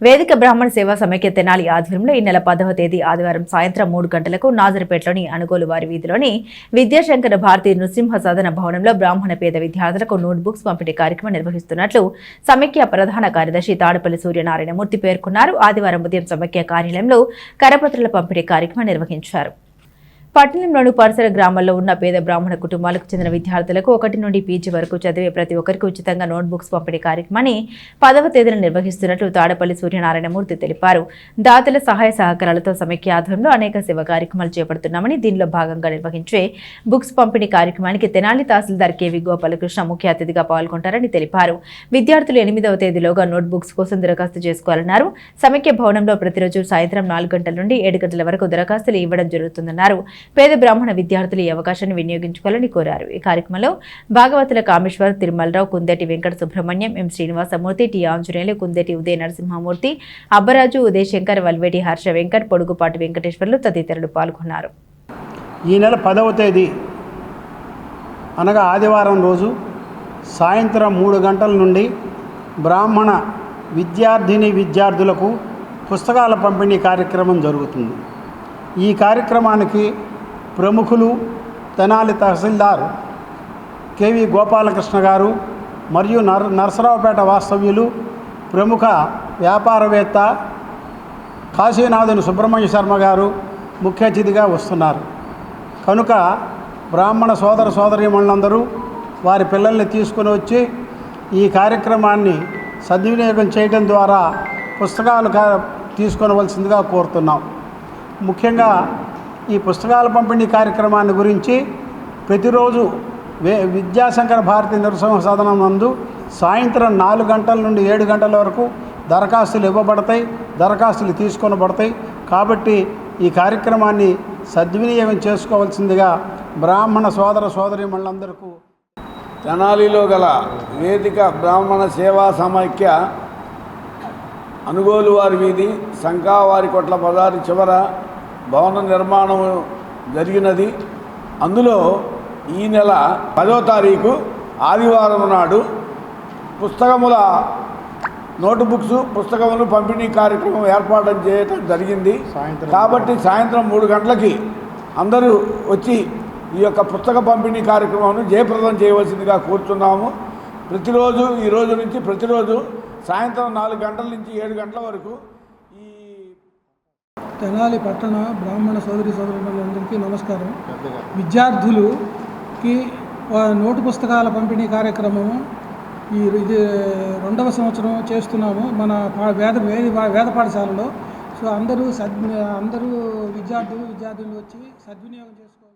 వేదిక బ్రాహ్మణ సేవా సమైక్య తెనాలి ఆధ్వర్యంలో ఈ నెల పదవ తేదీ ఆదివారం సాయంత్రం మూడు గంటలకు నాజరపేటలోని అనుగోలు వారి వీధిలోని విద్యాశంకర భారతీయ నృసింహ సాధన భవనంలో బ్రాహ్మణ పేద విద్యార్థులకు నోట్ బుక్స్ పంపిణీ కార్యక్రమం నిర్వహిస్తున్నట్లు సమైక్య ప్రధాన కార్యదర్శి తాడపల్లి సూర్యనారాయణమూర్తి పేర్కొన్నారు. ఆదివారం ఉదయం సమైక్య కార్యాలయంలో కరపత్రాల పంపిణీ కార్యక్రమం నిర్వహించారు. పట్టణంలోని పరిసర గ్రామాల్లో ఉన్న పేద బ్రాహ్మణ కుటుంబాలకు చెందిన విద్యార్థులకు ఒకటి నుండి పీజీ వరకు చదివే ప్రతి ఒక్కరికి ఉచితంగా నోట్బుక్స్ పంపిణీ కార్యక్రమాన్ని పదవ తేదీన నిర్వహిస్తున్నట్లు తాడపల్లి సూర్యనారాయణమూర్తి తెలిపారు. దాతల సహాయ సహకారాలతో సమైక్య ఆధ్వర్యంలో అనేక శివ కార్యక్రమాలు చేపడుతున్నామని దీనిలో భాగంగా నిర్వహించే బుక్స్ పంపిణీ కార్యక్రమానికి తెనాలి తహసీల్దార్ కేవీ గోపాలకృష్ణ ముఖ్య అతిథిగా పాల్గొంటారని తెలిపారు. విద్యార్థులు ఎనిమిదవ తేదీలోగా నోట్బుక్స్ కోసం దరఖాస్తు చేసుకోవాలన్నారు. సమైక్య భవనంలో ప్రతిరోజు సాయంత్రం నాలుగు గంటల నుండి ఏడు గంటల వరకు దరఖాస్తులు ఇవ్వడం జరుగుతుందన్నారు. పేద బ్రాహ్మణ విద్యార్థులు ఈ అవకాశాన్ని వినియోగించుకోవాలని కోరారు. ఈ కార్యక్రమంలో భాగవతుల కామేశ్వర్ తిరుమలరావు కుందేటి వెంకట సుబ్రహ్మణ్యం ఎం. శ్రీనివాసమూర్తి టి. ఆంజనేయులు కుందేటి ఉదయ నరసింహమూర్తి అబ్బరాజు ఉదయ శంకర్ వల్వేటి హర్ష వెంకట్ పొడుగుపాటి వెంకటేశ్వర్లు తదితరులు పాల్గొన్నారు. ఈ నెల పదవ తేదీ అనగా ఆదివారం రోజు సాయంత్రం మూడు గంటల నుండి బ్రాహ్మణ విద్యార్థిని విద్యార్థులకు పుస్తకాల పంపిణీ కార్యక్రమం జరుగుతుంది. ఈ కార్యక్రమానికి ప్రముఖులు తెనాలి తహసీల్దార్ కేవి గోపాలకృష్ణ గారు మరియు నర్ నరసరావుపేట వాస్తవ్యులు ప్రముఖ వ్యాపారవేత్త కాశీనాథుని సుబ్రహ్మణ్య శర్మ గారు ముఖ్య అతిథిగా వస్తున్నారు. కనుక బ్రాహ్మణ సోదర సోదరీమణులందరూ వారి పిల్లల్ని తీసుకుని వచ్చి ఈ కార్యక్రమాన్ని సద్వినియోగం చేయడం ద్వారా పుస్తకాలు తీసుకొనవలసిందిగా కోరుతున్నాం. ముఖ్యంగా ఈ పుస్తకాల పంపిణీ కార్యక్రమాన్ని గురించి ప్రతిరోజు వే విద్యాశంకర భారతి నిరసన సదనం నందు సాయంత్రం నాలుగు గంటల నుండి ఏడు గంటల వరకు దరఖాస్తులు ఇవ్వబడతాయి దరఖాస్తులు తీసుకొనబడతాయి. కాబట్టి ఈ కార్యక్రమాన్ని సద్వినియోగం చేసుకోవాల్సిందిగా బ్రాహ్మణ సోదర సోదరి మళ్ళందరికీ తెనాలిలో గల వేదిక బ్రాహ్మణ సేవా సమైక్య అనుగోలు వారి వీధి శంఖావారి కొట్ల బజారు చివర భవన నిర్మాణం జరిగినది. అందులో ఈ నెల పదో తారీఖు ఆదివారం నాడు పుస్తకముల నోటు బుక్స్ పుస్తకములు పంపిణీ కార్యక్రమం ఏర్పాటు చేయటం జరిగింది. సాయంత్రం. కాబట్టి సాయంత్రం మూడు గంటలకి అందరూ వచ్చి ఈ యొక్క పుస్తక పంపిణీ కార్యక్రమాన్ని జయప్రదం చేయవలసిందిగా కోరుతున్నాము. ప్రతిరోజు ఈ రోజు నుంచి ప్రతిరోజు సాయంత్రం నాలుగు గంటల నుంచి ఏడు గంటల వరకు తెనాలి పట్టణ బ్రాహ్మణ సోదరి సోదరులందరికీ నమస్కారం. విద్యార్థులుకి నోటు పుస్తకాల పంపిణీ కార్యక్రమము ఈ ఇది రెండవ సంవత్సరం చేస్తున్నాము. మన పా- వేద వేద వేద పాఠశాలలో. సో అందరూ సద్ అందరూ విద్యార్థులు విద్యార్థులు వచ్చి సద్వినియోగం చేసుకోవాలి